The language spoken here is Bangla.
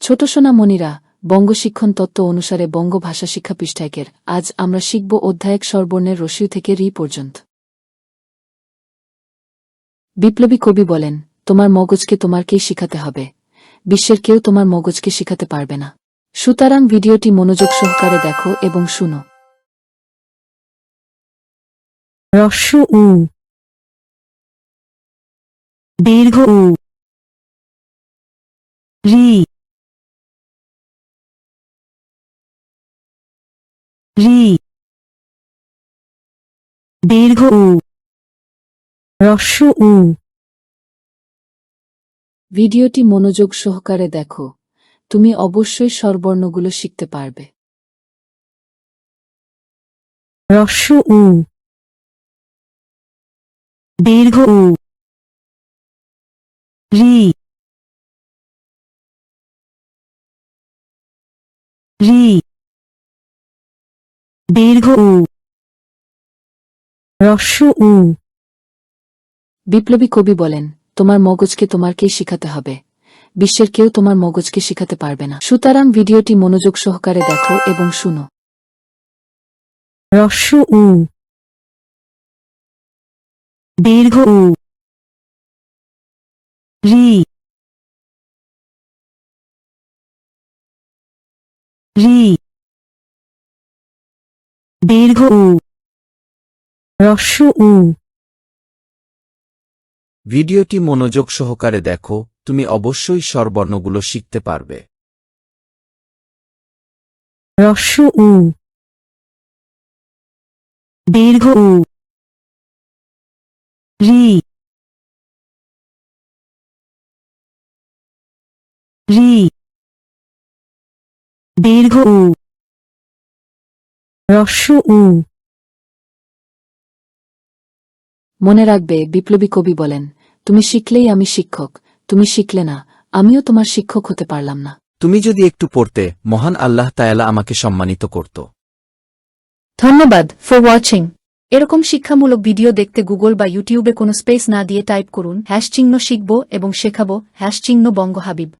ছোট সোনা মনিরা বঙ্গশিক্ষণ তত্ত্ব অনুসারে বঙ্গ ভাষা শিক্ষা পৃষ্ঠায়কের আজ আমরা শিখব অধ্যায়ক স্বরবর্ণের রসিউ থেকে রি পর্যন্ত। বিপ্লবী কবি বলেন, তোমার মগজকে তোমারকেই শিখাতে হবে? বিশ্বের কেউ তোমার মগজকে শিখাতে পারবে না। সুতরাং ভিডিওটি মনোযোগ সহকারে দেখো এবং শুনো। হ্রস্ব উ। দীর্ঘ উ। রি। রি। দীর্ঘ উ। হ্রস্ব উ। ভিডিওটি মনোযোগ সহকারে দেখো। তুমি অবশ্যই স্বরবর্ণগুলো শিখতে পারবে। হ্রস্ব উ। দীর্ঘ উ। রি। রি। দীর্ঘ উ। হ্রস্ব উ। বিপ্লবী কবি বলেন তোমার মগজকে তোমারকেই শিখাতে হবে। বিশ্বের কেউ তোমার মগজকে শিখাতে পারবে না। সুতরাং ভিডিওটি মনোযোগ সহকারে দেখো এবং শুনো। হ্রস্ব উ। দীর্ঘ উ। রি। রি। দীর্ঘ উ। হ্রস্ব উ। ভিডিওটি মনোযোগ সহকারে দেখো তুমি অবশ্যই স্বরবর্ণগুলো শিখতে পারবে। হ্রস্ব উ। দীর্ঘ উ। রি। রি। দীর্ঘ উ। হ্রস্ব উ। মনে রাখবে বিপ্লবী কবি বলেন তুমি শিখলেই আমি শিক্ষক তুমি শিখলে না আমিও তোমার শিক্ষক হতে পারলাম না। তুমি যদি একটু পড়তে মহান আল্লাহ তায়ালা আমাকে সম্মানিত করত। ধন্যবাদ ফর ওয়াচিং। এরকম শিক্ষামূলক ভিডিও দেখতে গুগল বা ইউটিউবে কোনো স্পেস না দিয়ে টাইপ করুন হ্যাশ চিহ্ন শিখব এবং শেখাবো হ্যাশ চিহ্ন বঙ্গ হাবিব